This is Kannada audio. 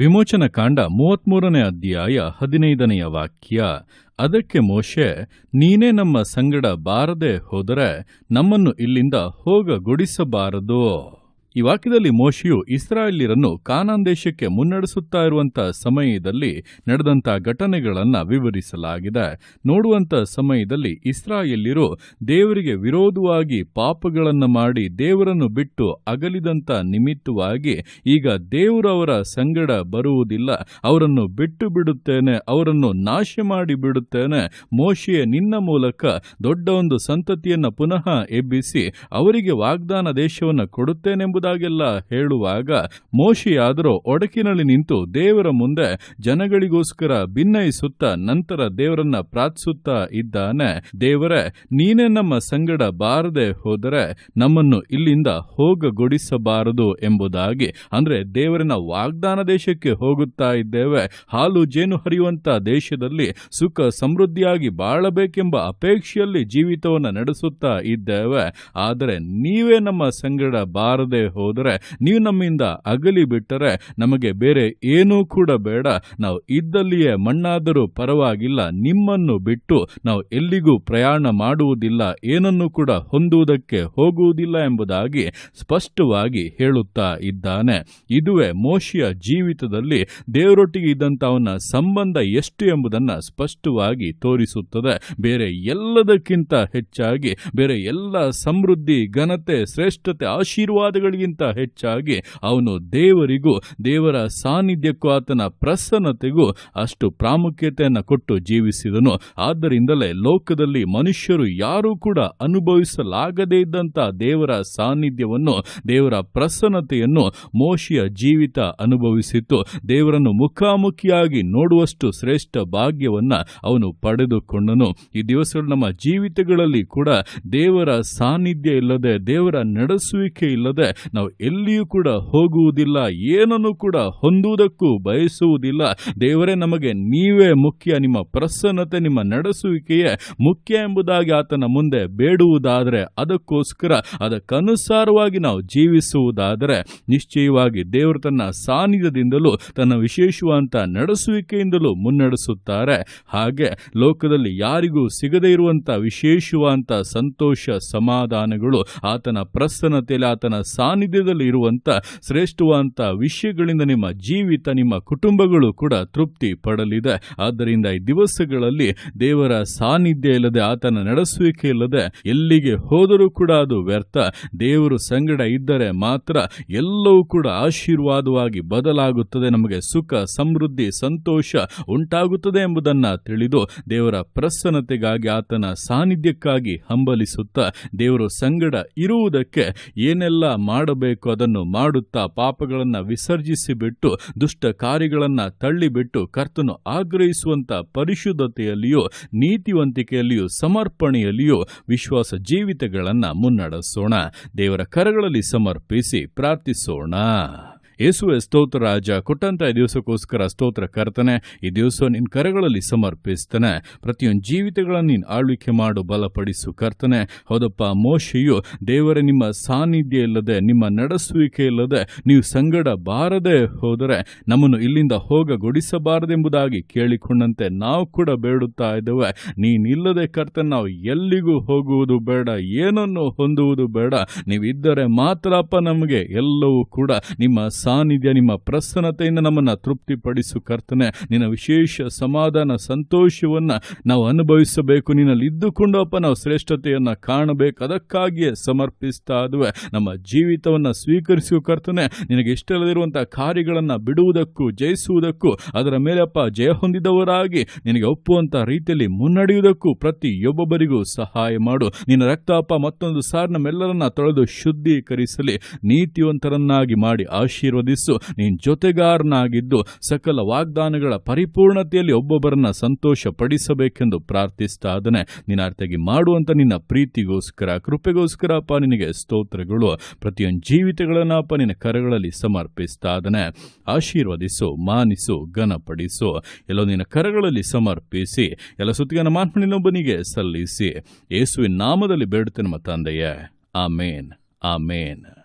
ವಿಮೋಚನ ಕಾಂಡ ಮೂವತ್ಮೂರನೇ ಅಧ್ಯಾಯ ಹದಿನೈದನೆಯ ವಾಕ್ಯ. ಅದಕ್ಕೆ ಮೋಶೆ, ನೀನೇ ನಮ್ಮ ಸಂಗಡ ಬಾರದೆ ಹೋದರೆ ನಮ್ಮನ್ನು ಇಲ್ಲಿಂದ ಹೋಗಗೊಡಿಸಬಾರದು. ಈ ವಾಕ್ಯದಲ್ಲಿ ಮೋಶಿಯು ಇಸ್ರಾಯೇಲ್ಯರನ್ನು ಕಾನಾನ್ ದೇಶಕ್ಕೆ ಮುನ್ನಡೆಸುತ್ತಾ ಇರುವಂತಹ ಸಮಯದಲ್ಲಿ ನಡೆದಂತ ಘಟನೆಗಳನ್ನು ವಿವರಿಸಲಾಗಿದೆ. ನೋಡುವಂತ ಸಮಯದಲ್ಲಿ ಇಸ್ರಾಯೇಲ್ಯರು ದೇವರಿಗೆ ವಿರೋಧವಾಗಿ ಪಾಪಗಳನ್ನು ಮಾಡಿ ದೇವರನ್ನು ಬಿಟ್ಟು ಅಗಲಿದಂತ ನಿಮಿತ್ತವಾಗಿ ಈಗ ದೇವರವರ ಸಂಗಡ ಬರುವುದಿಲ್ಲ. ಅವರನ್ನು ಬಿಟ್ಟು ಬಿಡುತ್ತೇನೆ, ಅವರನ್ನು ನಾಶ ಮಾಡಿ ಬಿಡುತ್ತೇನೆ. ಮೋಶೆಯ, ನಿನ್ನ ಮೂಲಕ ದೊಡ್ಡ ಒಂದು ಸಂತತಿಯನ್ನು ಪುನಃ ಎಬ್ಬಿಸಿ ಅವರಿಗೆ ವಾಗ್ದಾನ ದೇಶವನ್ನು ಕೊಡುತ್ತೇನೆಂಬುದಾಗೆಲ್ಲ ಹೇಳುವಾಗ ಮೋಶಿಯಾದರೂ ಒಡಕಿನಲ್ಲಿ ನಿಂತು ದೇವರ ಮುಂದೆ ಜನಗಳಿಗೋಸ್ಕರ ಭಿನ್ನಯಿಸುತ್ತಾ ನಂತರ ದೇವರನ್ನ ಪ್ರಾರ್ಥಿಸುತ್ತಾ ಇದ್ದಾನೆ. ದೇವರೇ, ನೀನೇ ನಮ್ಮ ಸಂಗಡ ಬಾರದೆ ಹೋದರೆ ನಮ್ಮನ್ನು ಇಲ್ಲಿಂದ ಹೋಗಗೊಡಿಸಬಾರದು ಎಂಬುದಾಗಿ. ಅಂದ್ರೆ ದೇವರಿನ ವಾಗ್ದಾನ ದೇಶಕ್ಕೆ ಹೋಗುತ್ತಾ ಇದ್ದೇವೆ. ಹಾಲು ಜೇನು ಹರಿಯುವಂತ ದೇಶದಲ್ಲಿ ಸುಖ ಸಮೃದ್ಧಿಯಾಗಿ ಬಾಳಬೇಕೆಂಬ ಅಪೇಕ್ಷೆಯಲ್ಲಿ ಜೀವಿತವನ್ನು ನಡೆಸುತ್ತಾ ಇದ್ದೇವೆ. ಆದರೆ ನೀವೇ ನಮ್ಮ ಸಂಗಡ ಬಾರದೆ ಹೋದರೆ ನೀವು ನಮ್ಮಿಂದ ಅಗಲಿ ಬಿಟ್ಟರೆ ನಮಗೆ ಬೇರೆ ಏನೂ ಕೂಡ ಬೇಡ. ನಾವು ಇದ್ದಲ್ಲಿಯೇ ಮಣ್ಣಾದರೂ ಪರವಾಗಿಲ್ಲ. ನಿಮ್ಮನ್ನು ಬಿಟ್ಟು ನಾವು ಎಲ್ಲಿಗೂ ಪ್ರಯಾಣ ಮಾಡುವುದಿಲ್ಲ. ಏನನ್ನು ಕೂಡ ಹೊಂದುವುದಕ್ಕೆ ಹೋಗುವುದಿಲ್ಲ ಎಂಬುದಾಗಿ ಸ್ಪಷ್ಟವಾಗಿ ಹೇಳುತ್ತಾ ಇದ್ದಾನೆ. ಇದುವೇ ಮೋಶಿಯ ಜೀವಿತದಲ್ಲಿ ದೇವರೊಟ್ಟಿಗೆ ಇದ್ದಂಥ ಅವನ ಸಂಬಂಧ ಎಷ್ಟು ಎಂಬುದನ್ನು ಸ್ಪಷ್ಟವಾಗಿ ತೋರಿಸುತ್ತದೆ. ಬೇರೆ ಎಲ್ಲದಕ್ಕಿಂತ ಹೆಚ್ಚಾಗಿ, ಬೇರೆ ಎಲ್ಲ ಸಮೃದ್ಧಿ, ಘನತೆ, ಶ್ರೇಷ್ಠತೆ ಆಶೀರ್ವಾದಗಳಿಗಿಂತ ಹೆಚ್ಚಾಗಿ ಅವನು ದೇವರಿಗೂ, ದೇವರ ಸಾನ್ನಿಧ್ಯಕ್ಕೂ ಆತನ ಪ್ರಸನ್ನತೆಗೂ ಅಷ್ಟು ಪ್ರಾಮುಖ್ಯತೆಯನ್ನು ಕೊಟ್ಟು ಜೀವಿಸಿದನು. ಆದ್ದರಿಂದಲೇ ಲೋಕದಲ್ಲಿ ಮನುಷ್ಯರು ಯಾರೂ ಕೂಡ ಅನುಭವಿಸಲಾಗದೇ ಇದ್ದಂಥ ದೇವರ ಸಾನ್ನಿಧ್ಯವನ್ನು, ದೇವರ ಪ್ರಸನ್ನತೆಯನ್ನು ಮೋಶಿಯ ಜೀವಿತ ಅನುಭವಿಸಿತ್ತು. ದೇವರನ್ನು ಮುಖಾಮುಖಿಯಾಗಿ ನೋಡುವಷ್ಟು ಶ್ರೇಷ್ಠ ಭಾಗ್ಯವನ್ನು ಅವನು ಪಡೆದುಕೊಂಡನು. ಈ ದಿವಸಗಳು ನಮ್ಮ ಜೀವಿತಗಳಲ್ಲಿ ಕೂಡ ದೇವರ ಸಾನ್ನಿಧ್ಯ ಇಲ್ಲದೆ, ದೇವರ ನಡೆಸುವಿಕೆ ಇಲ್ಲದೆ ನಾವು ಎಲ್ಲಿಯೂ ಕೂಡ ಹೋಗುವುದಿಲ್ಲ, ಏನನ್ನು ಕೂಡ ಹೊಂದುವುದಕ್ಕೂ ಬಯಸುವುದಿಲ್ಲ. ದೇವರೇ, ನಮಗೆ ನೀವೇ ಮುಖ್ಯ, ನಿಮ್ಮ ಪ್ರಸನ್ನತೆ, ನಿಮ್ಮ ನಡೆಸುವಿಕೆಯೇ ಮುಖ್ಯ ಎಂಬುದಾಗಿ ಆತನ ಮುಂದೆ ಬೇಡುವುದಾದರೆ ಅದಕ್ಕೋಸ್ಕರ, ಅದಕ್ಕನುಸಾರವಾಗಿ ನಾವು ಜೀವಿಸುವುದಾದರೆ ನಿಶ್ಚಯವಾಗಿ ದೇವರು ತನ್ನ ಸಾನ್ನಿಧ್ಯದಿಂದಲೂ, ತನ್ನ ವಿಶೇಷವಾದಂಥ ನಡೆಸುವಿಕೆಯಿಂದಲೂ ಮುನ್ನಡೆಸುತ್ತಾರೆ. ಹಾಗೆ ಲೋಕದಲ್ಲಿ ಯಾರಿಗೂ ಸಿಗದೇ ಇರುವಂಥ ವಿಶೇಷವಾದಂಥ ಸಂತೋಷ, ಸಮಾಧಾನಗಳು, ಆತನ ಪ್ರಸನ್ನತೆಯಲ್ಲಿ ಆತನ ಸಾನ್ನಿಧ್ಯದಲ್ಲಿ ಇರುವಂಥ ಶ್ರೇಷ್ಠವಾದಂಥ ವಿಷಯಗಳಿಂದ ನಿಮ್ಮ ಜೀವಿತ, ನಿಮ್ಮ ಕುಟುಂಬಗಳು ಕೂಡ ತೃಪ್ತಿ ಪಡಲಿದೆ. ಆದ್ದರಿಂದ ಈ ದಿವಸಗಳಲ್ಲಿ ದೇವರ ಸಾನ್ನಿಧ್ಯ ಇಲ್ಲದೆ ಆತನ ನಡೆಸುವಿಕೆ ಇಲ್ಲದೆ ಎಲ್ಲಿಗೆ ಹೋದರೂ ಕೂಡ ಅದು ವ್ಯರ್ಥ. ದೇವರು ಸಂಗಡ ಇದ್ದರೆ ಮಾತ್ರ ಎಲ್ಲವೂ ಕೂಡ ಆಶೀರ್ವಾದವಾಗಿ ಬದಲಾಗುತ್ತದೆ. ನಮಗೆ ಸುಖ, ಸಮೃದ್ಧಿ, ಸಂತೋಷ ಉಂಟಾಗುತ್ತದೆ ಎಂಬುದನ್ನ ತಿಳಿದು ದೇವರ ಪ್ರಸನ್ನತೆಗಾಗಿ ಆತನ ಸಾನ್ನಿಧ್ಯಕ್ಕಾಗಿ ಹಂಬಲಿಸುತ್ತಾ ದೇವರು ಸಂಗಡ ಇರುವುದಕ್ಕೆ ಏನೆಲ್ಲ ಮಾಡಬೇಕು, ಅದನ್ನು ಮಾಡುತ್ತಾ ಪಾಪಗಳನ್ನ ವಿಸರ್ಜಿಸಿಬಿಟ್ಟು, ದುಷ್ಟ ಕಾರ್ಯಗಳನ್ನ ತಳ್ಳಿಬಿಟ್ಟು ಕರ್ತನು ಆಗ್ರಹಿಸುವಂತ ಪರಿಶುದ್ಧತೆಯಲ್ಲಿಯೋ, ನೀತಿವಂತಿಕೆಯಲ್ಲಿಯೂ, ಸಮರ್ಪಣೆಯಲ್ಲಿಯೋ ವಿಶ್ವಾಸ ಜೀವಿತಗಳನ್ನ ಮುನ್ನಡೆಸೋಣ. ದೇವರ ಕರಗಳಲ್ಲಿ ಸಮರ್ಪಿಸಿ ಪ್ರಾರ್ಥಿಸೋಣ. ಯೇಸುವೆ ಸ್ತೋತ್ರ ರಾಜ, ಕೊಟ್ಟಂತ ದಿವಸಕ್ಕೋಸ್ಕರ ಸ್ತೋತ್ರ ಕರ್ತನೆ, ಈ ದಿವಸ ನಿನ್ನ ಕರೆಗಳಲ್ಲಿ ಸಮರ್ಪಿಸ್ತಾನೆ. ಪ್ರತಿಯೊಂದು ಜೀವಿತಗಳನ್ನು ನೀನು ಆಳ್ವಿಕೆ ಮಾಡು, ಬಲಪಡಿಸು ಕರ್ತನೆ. ಹೌದಪ್ಪ, ಮೋಶೆಯು ದೇವರ, ನಿಮ್ಮ ಸಾನ್ನಿಧ್ಯ ಇಲ್ಲದೆ, ನಿಮ್ಮ ನಡೆಸುವಿಕೆ ಇಲ್ಲದೆ, ನೀವು ಸಂಗಡ ಬಾರದೆ ಹೋದರೆ, ನಮ್ಮನ್ನು ಇಲ್ಲಿಂದ ಹೋಗಗೊಡಿಸಬಾರದೆಂಬುದಾಗಿ ಕೇಳಿಕೊಂಡಂತೆ ನಾವು ಕೂಡ ಬೇಡುತ್ತಾ ಇದ್ದೇವೆ. ನೀನಿಲ್ಲದೆ ಕರ್ತನೆ, ನಾವು ಎಲ್ಲಿಗೂ ಹೋಗುವುದು ಬೇಡ, ಏನನ್ನು ಹೊಂದುವುದು ಬೇಡ. ನೀವಿದ್ದರೆ ಮಾತ್ರಪ್ಪ ನಮಗೆ ಎಲ್ಲವೂ ಕೂಡ ನಿಮ್ಮ ಸಾನ್ನಿಧ್ಯ ನಿಮ್ಮ ಪ್ರಸನ್ನತೆಯಿಂದ ನಮ್ಮನ್ನು ತೃಪ್ತಿಪಡಿಸು, ಕರ್ತನೆ. ನಿನ್ನ ವಿಶೇಷ ಸಮಾಧಾನ, ಸಂತೋಷವನ್ನ ನಾವು ಅನುಭವಿಸಬೇಕು. ನಿನ್ನಲ್ಲಿ ಇದ್ದುಕೊಂಡಪ್ಪ ನಾವು ಶ್ರೇಷ್ಠತೆಯನ್ನು ಕಾಣಬೇಕು. ಅದಕ್ಕಾಗಿಯೇ ಸಮರ್ಪಿಸ್ತಾ ಇದುವೆ ನಮ್ಮ ಜೀವಿತವನ್ನ ಸ್ವೀಕರಿಸುವ ಕರ್ತನೆ. ನಿನಗೆ ಇಷ್ಟವಿರುವಂಥ ಕಾರ್ಯಗಳನ್ನು ಬಿಡುವುದಕ್ಕೂ, ಜಯಿಸುವುದಕ್ಕೂ, ಅದರ ಮೇಲಪ್ಪ ಜಯ ಹೊಂದಿದವರಾಗಿ ನಿನಗೆ ಒಪ್ಪುವಂಥ ರೀತಿಯಲ್ಲಿ ಮುನ್ನಡೆಯುವುದಕ್ಕೂ ಪ್ರತಿಯೊಬ್ಬೊಬ್ಬರಿಗೂ ಸಹಾಯ ಮಾಡು. ನಿನ್ನ ರಕ್ತಪ್ಪ ಮತ್ತೊಂದು ಸಾರ್ ನಮ್ಮೆಲ್ಲರನ್ನ ತೊಳೆದು ಶುದ್ಧೀಕರಿಸಲಿ. ನೀತಿವಂತರನ್ನಾಗಿ ಮಾಡಿ ಆಶೀರ್ವದಿಸು ನೀನು ಜೊತೆಗಾರನಾಗಿದ್ದು ಸಕಲ ವಾಗ್ದಾನಗಳ ಪರಿಪೂರ್ಣತೆಯಲ್ಲಿ ಒಬ್ಬೊಬ್ಬರನ್ನ ಸಂತೋಷ ಪಡಿಸಬೇಕೆಂದು ಪ್ರಾರ್ಥಿಸ್ತಾ ಅದನ್ನೇ ನಿನ್ನ ಅರ್ಥಗಿ ಮಾಡುವಂತ ನಿನ್ನ ಪ್ರೀತಿಗೋಸ್ಕರ, ಕೃಪೆಗೋಸ್ಕರ ಅಪ್ಪ ನಿನಗೆ ಸ್ತೋತ್ರಗಳು. ಪ್ರತಿಯೊಂದು ಜೀವಿತಗಳನ್ನ ಅಪ್ಪ ನಿನ್ನ ಕರಗಳಲ್ಲಿ ಸಮರ್ಪಿಸ್ತಾ ಅದನ್ನೇ ಆಶೀರ್ವದಿಸು, ಮಾನಿಸು, ಘನಪಡಿಸು. ಎಲ್ಲೋ ನಿನ್ನ ಕರಗಳಲ್ಲಿ ಸಮರ್ಪಿಸಿ, ಎಲ್ಲ ಸುತ್ತಿಗನ ಮಾನ್ಮನಿನೊಬ್ಬನಿಗೆ ಸಲ್ಲಿಸಿ. ಯೇಸುವಿನ ನಾಮದಲ್ಲಿ ಬೇಡುತ್ತೆ ನಮ್ಮ ತಂದೆಯೇ. ಆಮೇನ್. ಆಮೇನ್.